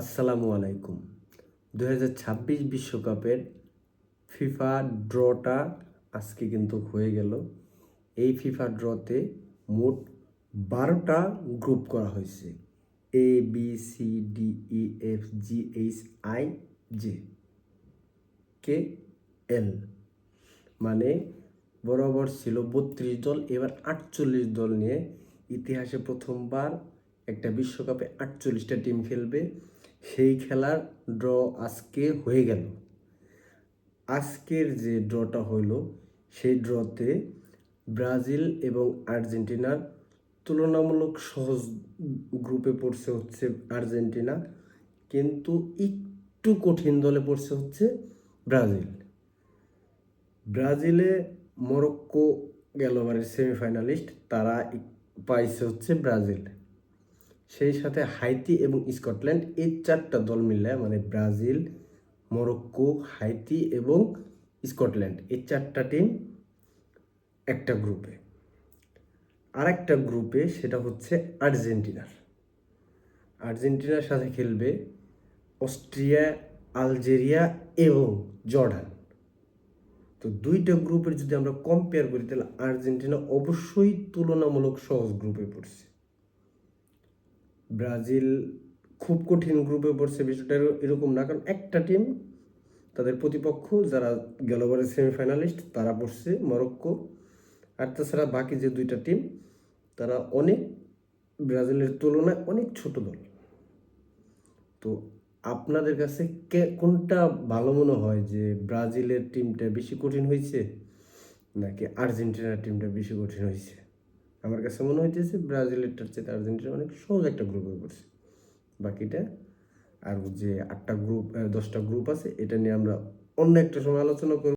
আসসালামু আলাইকুম। দু বিশ্বকাপের ফিফা ড্রটা আজকে কিন্তু হয়ে গেল। এই ফিফা ড্রতে মোট বারোটা গ্রুপ করা হয়েছে। A B C D E F G H I J K L মানে বরাবর ছিল বত্রিশ দল, এবার আটচল্লিশ দল নিয়ে ইতিহাসে প্রথমবার একটা বিশ্বকাপে আটচল্লিশটা টিম খেলবে। সেই খেলার ড্র আজকে হয়ে গেল। আজকের যে ড্রটা হইল, সেই ড্রতে ব্রাজিল এবং আর্জেন্টিনার তুলনামূলক সহজ গ্রুপে পড়ছে হচ্ছে আর্জেন্টিনা, কিন্তু একটু কঠিন দলে পড়ছে হচ্ছে ব্রাজিল। ব্রাজিলে মরক্কো গেলবারের সেমিফাইনালিস্ট তারা পাইছে হচ্ছে ব্রাজিল। সেই সাথে হাইতি এবং স্কটল্যান্ড, এই চারটা দল মিলে মানে ব্রাজিল, মরক্কো, হাইতি এবং স্কটল্যান্ড, এই চারটা টিম একটা গ্রুপে আরেকটা গ্রুপে সেটা হচ্ছে আর্জেন্টিনার আর্জেন্টিনার সাথে খেলবে অস্ট্রিয়া, আলজেরিয়া এবং জর্ডান। তো দুইটা গ্রুপের যদি আমরা কম্পেয়ার করি, তাহলে আর্জেন্টিনা অবশ্যই তুলনামূলক সহজ গ্রুপে পড়ছে। ব্রাজিল খুব কঠিন গ্রুপে পড়ছে বিষয়টা এরকম না, কারণ একটা টিম তাদের প্রতিপক্ষ, যারা গেলবারের সেমিফাইনালিস্ট তারা পড়ছে মরক্কো। আর তাছাড়া বাকি যে দুইটা টিম তারা অনেক ব্রাজিলের তুলনায় অনেক ছোট দল। তো আপনাদের কাছে কে, কোনটা ভালো মনে হয় যে ব্রাজিলের টিমটা বেশি কঠিন হয়েছে নাকি আর্জেন্টিনার টিমটা বেশি কঠিন হয়েছে আমার কাছে মনে হইতেছে ব্রাজিলেরটার চেয়ে আর্জেন্টিনা অনেক সহজ একটা গ্রুপে পড়ছে। বাকিটা আর যে আটটা গ্রুপ দশটা গ্রুপ আছে, এটা নিয়ে আমরা অন্য একটা সময় আলোচনা করব।